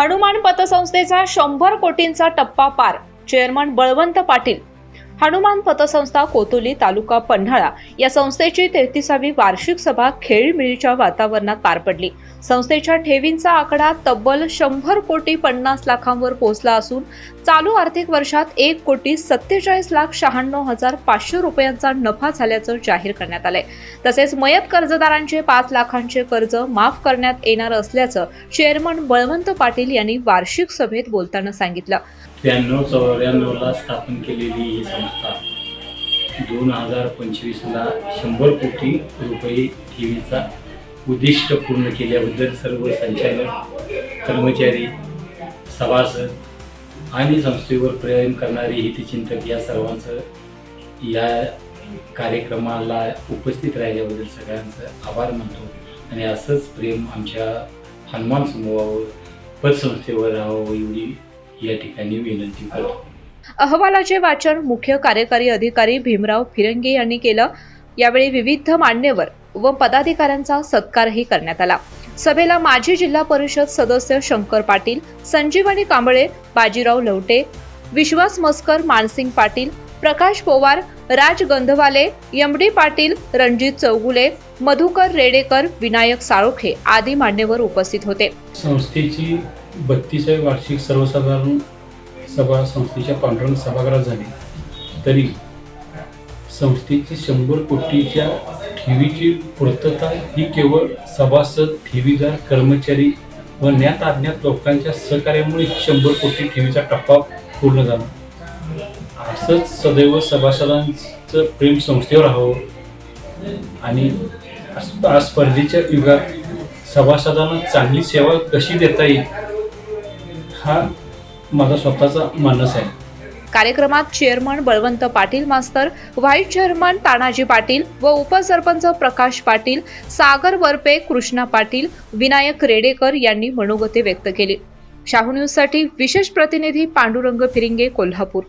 हनुमान पतसंस्थेचा शंभर कोटींचा टप्पा पार. चेअरमन बळवंत पाटील हनुमान पतसंस्था कोतुली तालुका पन्हाळा या संस्थेची तेहतीसावी वार्षिक सभा खेळीमिळीच्या वातावरणात पार पडली. संस्थेच्या ठेवींचा आकडा तब्बल शंभर कोटी पन्नास लाखांवर पोहोचला असून चालू आर्थिक वर्षात एक कोटी सत्तेचाळीस लाख शहाण्णव हजार पाचशे रुपयांचा नफा झाल्याचं जाहीर करण्यात आलंय. तसेच मयत कर्जदारांचे पाच लाखांचे कर्ज माफ करण्यात येणार असल्याचं चेअरमन बळवंत पाटील यांनी वार्षिक सभेत बोलताना सांगितलं. त्र्याण्णव चौऱ्याण्णवला स्थापन केलेली ही संस्था दोन हजार पंचवीसला शंभर कोटी रुपये ठेवीचा उद्दिष्ट पूर्ण केल्याबद्दल सर्व संचालक कर्मचारी सभासद आणि संस्थेवर प्रेम करणारे हितचिंतक या सर्वांचं या कार्यक्रमाला उपस्थित राहिल्याबद्दल सगळ्यांचं आभार मानतो आणि असंच प्रेम आमच्या हनुमान समूहावर पतसंस्थेवर राहावं एवढी या ठिकाणी विनंती करतो. अहवालाचे वाचन मुख्य कार्यकारी अधिकारी भीमराव फिरंगे यांनी केलं. यावेळी विविध मान्यवर व पदाधिकाऱ्यांचा सत्कारही करण्यात आला. सभेला माजी जिल्हा परिषद सदस्य शंकर पाटील संजीवनी कांबळे बाजीराव लवटे विश्वास मस्कर मानसिंग पाटील प्रकाश पोवार राज गंधवाले यमडी पाटील रणजित चौगुले मधुकर रेडेकर विनायक साळोखे आदी मान्यवर उपस्थित होते. संस्थेची बत्तीसावी वार्षिक सर्वसाधारण सभा संस्थेच्या पांडुरंग सभागृहात झाली. तरी संस्थेची शंभर कोटीच्या ठेवीची पूर्तता ही केवळ सभासद ठेवीदार कर्मचारी व ज्ञात अज्ञात लोकांच्या सहकार्यामुळे शंभर कोटी ठेवीचा टप्पा पूर्ण झाला. असंच सदैव सभासदांचं प्रेम संस्थेवर राहावं आणि आज- स्पर्धेच्या युगात सभासदांना चांगली सेवा कशी देता येईल हा माझा स्वतःचा मानस आहे. कार्यक्रमात चेअरमन बळवंत पाटील मास्तर व्हाईस चेअरमन तानाजी पाटील व उपसरपंच प्रकाश पाटील सागर वरपे कृष्णा पाटील विनायक रेडेकर यांनी मनोगते व्यक्त केले. शाहू न्यूजसाठी विशेष प्रतिनिधी पांडुरंग फिरिंगे कोल्हापूर.